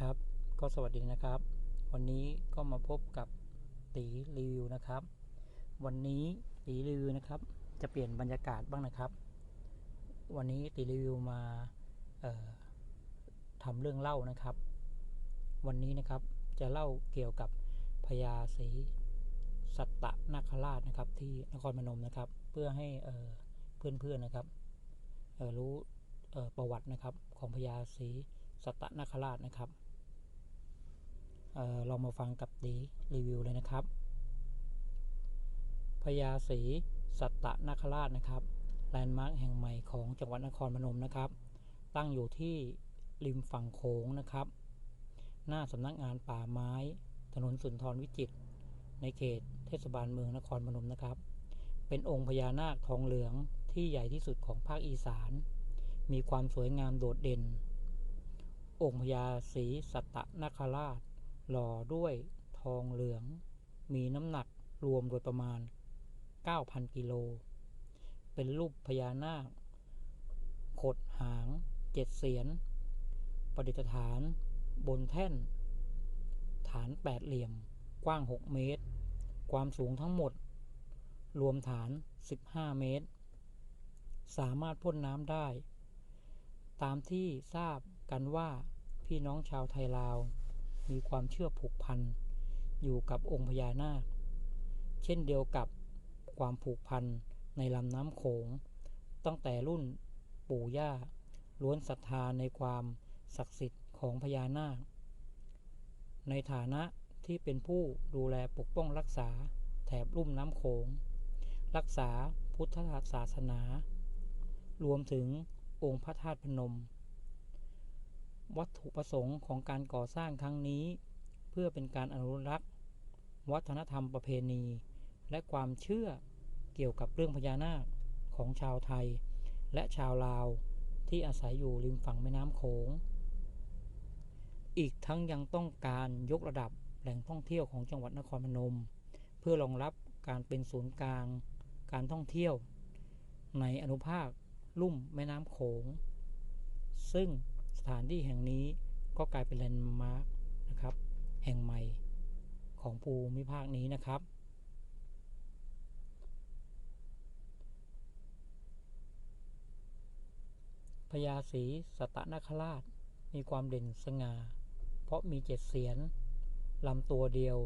ครับ ก็สวัสดีนะครับ วันนี้ก็มาพบกับตีรีวิวนะครับ วันนี้ตีรีวิวนะครับ จะเปลี่ยนบรรยากาศบ้างนะครับ วันนี้ตีรีวิวมาทำเรื่องเล่านะครับ วันนี้นะครับจะเล่าเกี่ยวกับพญาศรีสัตตนาคราชนะครับ ที่นครพนมนะครับ เพื่อให้เอ่อเพื่อนๆนะครับรู้ประวัตินะครับของพญาศรีสัตตนาคราชนะครับ เอ่อเรามาฟังกับดีรีวิวเลยนะครับพญาศรีสัตตนาคราชนะครับแลนด์มาร์คแห่งใหม่ของจังหวัดนครพนมนะครับ ตั้งอยู่ที่ริมฝั่งโขงนะครับ หน้าสำนักงานป่าไม้ ถนนสุนทรวิจิตรในเขตเทศบาลเมืองนครพนมนะครับ เป็นองค์พญานาคทองเหลืองที่ใหญ่ที่สุดของภาคอีสาน มีความสวยงามโดดเด่น องค์พญาศรีสัตตนาคราช หล่อด้วยทองเหลือง มีน้ำหนักรวมโดยประมาณ 9,000 กิโล เป็นรูปพญานาคขดหางเจ็ดเสียนประดิษฐาน บนแท่น ฐานแปดเหลี่ยม กว้าง 6 เมตร ความสูงทั้งหมด รวมฐาน 15 เมตร สามารถพ่นน้ำได้ ตามที่ทราบกันว่าพี่น้องชาวไทยลาว มีความเชื่อผูกพัน อยู่กับองค์พญานาค เช่นเดียวกับความผูกพันในลำน้ำโขง ตั้งแต่รุ่นปู่ย่า ล้วนศรัทธาในความศักดิ์สิทธิ์ของพญานาค ในฐานะที่เป็นผู้ดูแลปกป้องรักษาแถบลุ่มน้ำโขง รักษาพุทธศาสนา รวมถึงองค์พระธาตุพนม วัตถุประสงค์ของการก่อสร้างครั้งนี้ เพื่อเป็นการอนุรักษ์ วัฒนธรรมประเพณี และความเชื่อเกี่ยวกับเรื่องพญานาคของชาวไทย และชาวลาวที่อาศัยอยู่ริมฝั่งแม่น้ำโขง อีกทั้งยังต้องการยกระดับแหล่งท่องเที่ยวของจังหวัดนครพนม เพื่อรองรับการเป็นศูนย์กลาง การท่องเที่ยว ในอนุภาคลุ่มแม่น้ำโขง ซึ่ง ถานที่แห่งนี้ก็กลายเป็นแลนด์มาร์คนะครับ แห่งใหม่ของภูมิภาคนี้นะครับ พญาศรีสตนคราชมีความเด่นสง่า เพราะมีเจ็ดเสียนลำตัวเดียว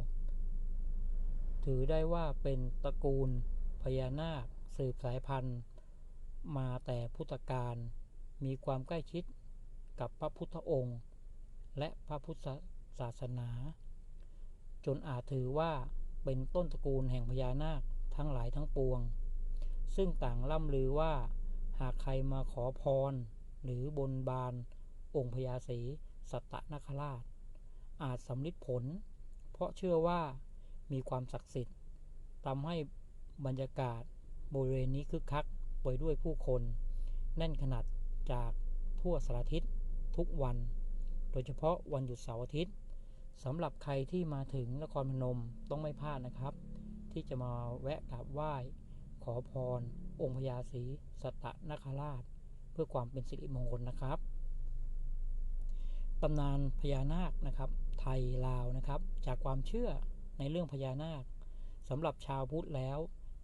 ถือได้ว่าเป็นตระกูลพญานาคสืบสายพันธุ์ มาแต่พุทธกาลมีความใกล้ชิด กับพระพุทธองค์ และพระพุทธศาสนา จนอาจถือว่าเป็นต้นตระกูลแห่งพญานาคทั้งหลายทั้งปวง ซึ่งต่างล่ำลือว่าหากใครมาขอพร หรือบนบานองค์พญาศรีสัตตนคราช อาจสำลิดผล เพราะเชื่อว่ามีความศักดิ์สิทธิ์ทำให้บรรยากาศบริเวณนี้คึกคักไปด้วยผู้คน แน่นขนาดจากทั่วสารทิศ ทุกวัน โดยเฉพาะวันหยุดเสาร์อาทิตย์สำหรับใครที่มาถึงนครพนมต้องไม่พลาดนะครับ ที่จะมาแวะกราบไหว้ ขอพร องค์พญาศรีสัตนคราช เพื่อความเป็นสิริมงคลนะครับตำนานพญานาคนะครับ ไทยลาวนะครับ จากความเชื่อในเรื่องพญานาคสำหรับชาวพุทธแล้ว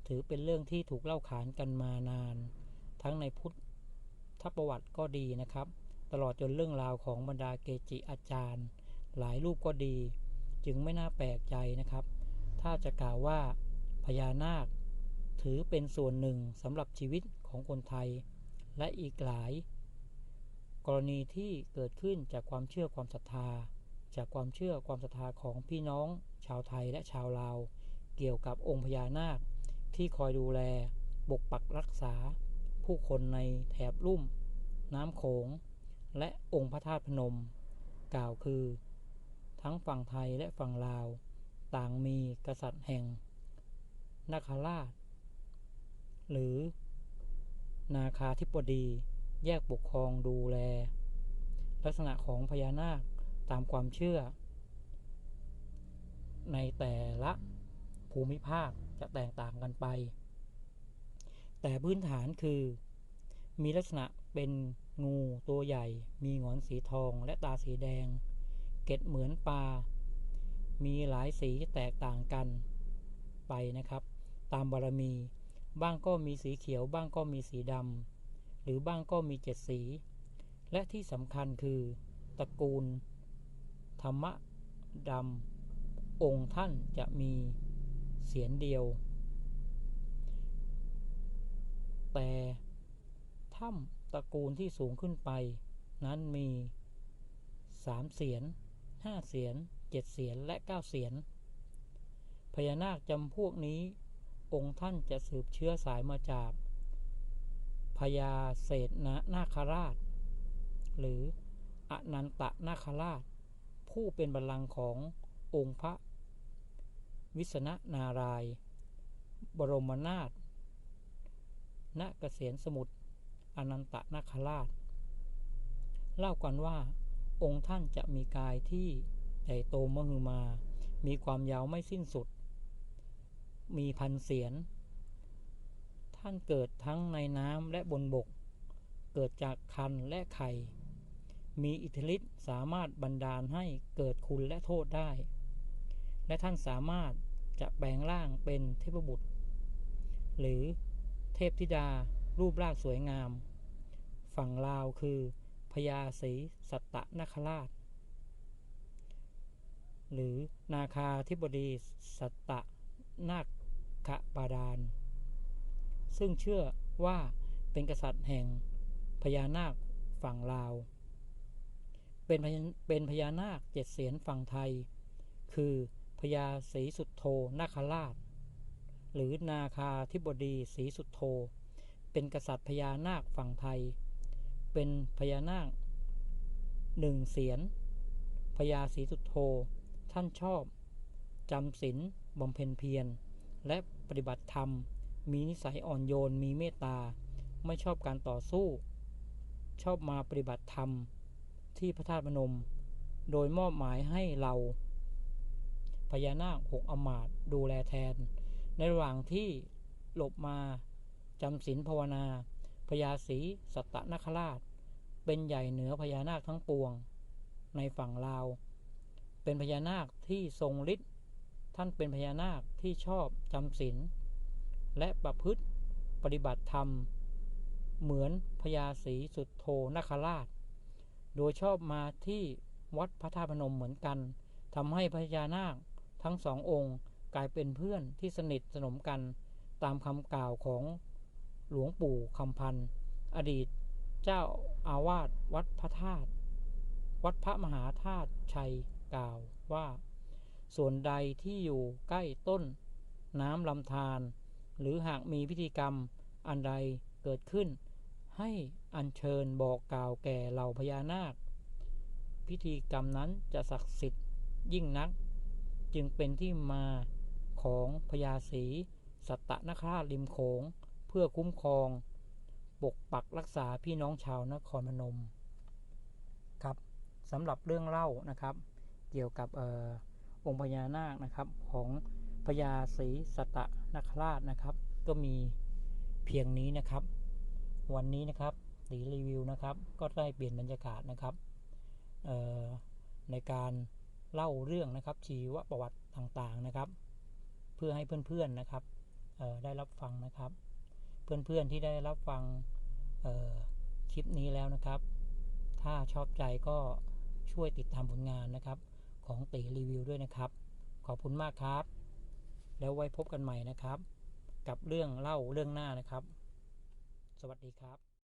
ถือเป็นเรื่องที่ถูกเล่าขานกันมานาน ทั้งในพุทธประวัติก็ดีนะครับ ตลอดจนเรื่องราวของบรรดาเกจิอาจารย์ หลายรูปก็ดี จึงไม่น่าแปลกใจนะครับ ถ้าจะกล่าวว่าพญานาค ถือเป็นส่วนหนึ่งสำหรับชีวิตของคนไทย และอีกหลาย กรณีที่เกิดขึ้นจากความเชื่อความศรัทธา จากความเชื่อความศรัทธาของพี่น้อง ชาวไทยและชาวลาว เกี่ยวกับองค์พญานาคที่คอยดูแลปกปักรักษา ผู้คนในแถบลุ่ม น้ำโขง และองค์พระธาตุพนม กล่าวคือ ทั้งฝั่งไทยและฝั่งลาว ต่างมีกษัตริย์แห่งนาคาราช หรือ นาคาธิปดีแยกปกครองดูแล ลักษณะของพญานาคตามความเชื่อ ในแต่ละภูมิภาคจะแตกต่างกันไป แต่พื้นฐานคือ มีลักษณะเป็นงูตัวใหญ่ มีหงอนสีทองและตาสีแดง เกล็ดเหมือนปลา มีหลายสีแตกต่างกันไปนะครับ ตามบารมี บ้างก็มีสีเขียว บ้างก็มีสีดำ หรือบ้างก็มีเจ็ดสี และที่สำคัญคือตระกูล ธรรมะดำ องค์ท่านจะมีเสียนเดียว แต่ ถ้ำตระกูลที่สูงขึ้นไป นั้นมีสามเสียนห้าเสียนเจ็ดเสียนและเก้าเสียนพญานาคจำพวกนี้ องค์ท่านจะสืบเชื้อสายมาจากพญาเศษนะนาคราช หรืออนันตนาคราช ผู้เป็นบัลลังก์ขององค์พระ วิษณนาราย บรมนาถณเกษียนสมุทร อนันตนาคราช เล่ากันว่า องค์ท่านจะมีกายที่ใหญ่โตมหึมา มีความยาวไม่สิ้นสุด มีพันเสียน ท่านเกิดทั้งในน้ำและบนบก เกิดจากคันและไข่ มีอิทธิฤทธิ์สามารถบันดาลให้เกิดคุณและโทษได้ และท่านสามารถจะแปลงร่างเป็นเทพบุตร หรือเทพธิดารูปร่างสวยงาม ฝั่งลาวคือพญาศรีสัตนคราช หรือนาคาธิบดีสัตนาคบาดาล ซึ่งเชื่อว่าเป็นกษัตริย์แห่งพญานาคฝั่งลาว เป็นเป็นพญานาคเจ็ดเสียนฝั่งไทย คือพญาศรีสุดโทนาคราช หรือนาคาธิบดีศรีสุดโท เป็นกษัตริย์พญานาคฝั่งไทย เป็นพญานาคหนึ่งเสียนพญาศรีสุดโทท่านชอบจำศีลบำเพ็ญเพียร และปฏิบัติธรรม มีนิสัยอ่อนโยน มีเมตตา ไม่ชอบการต่อสู้ ชอบมาปฏิบัติธรรม ที่พระธาตุพนม โดยมอบหมายให้เรา พญานาคหกอมาตดูแลแทน ในระหว่างที่หลบมาจำศีลภาวนาพญาศรีสัตตนคราช เป็นใหญ่เหนือพญานาคทั้งปวง ในฝั่งลาว เป็นพญานาคที่ทรงฤทธิ์ท่านเป็นพญานาคที่ชอบจำศีลและประพฤติปฏิบัติธรรม เหมือนพญาศรีสุดโทนคราช โดยชอบมาที่วัดพระธาตุพนมเหมือนกันทำให้พญานาคทั้งสององค์กลายเป็นเพื่อนที่สนิทสนมกันตามคำกล่าวของหลวงปู่คำพันธ์อดีต เจ้าอาวาสวัดพระธาตุวัดพระมหาธาตุชัยกล่าวว่า ส่วนใดที่อยู่ใกล้ต้น น้ำลำธารหรือหากมีพิธีกรรมอันใดเกิดขึ้น ให้อัญเชิญบอกกล่าวแก่เหล่าพญานาค พิธีกรรมนั้นจะศักดิ์สิทธิ์ยิ่งนัก จึงเป็นที่มาของพญาศรีสัตตนคราชริมโขงเพื่อคุ้มครอง ปกปักรักษาพี่น้องชาวนครพนมครับสำหรับเรื่องเล่านะครับ เกี่ยวกับออองค์พญานาคนะครับของพญาศรีสตตนคราชนะครับ ก็มีเพียงนี้นะครับ วันนี้นะครับตีรีวิวนะครับ ก็ได้เปลี่ยนบรรยากาศนะครับในการเล่าเรื่องนะครับชีวประวัติต่างๆนะครับ เพื่อให้เพื่อนๆนะครับได้รับฟังนะครับ เพื่อนๆที่ได้รับฟังคลิปนี้แล้วนะครับ ถ้าชอบใจก็ช่วยติดตามผลงานนะครับ ของตีรีวิวด้วยนะครับ ขอบคุณมากครับ แล้วไว้พบกันใหม่นะครับ กับเรื่องเล่าเรื่องหน้านะครับ สวัสดีครับ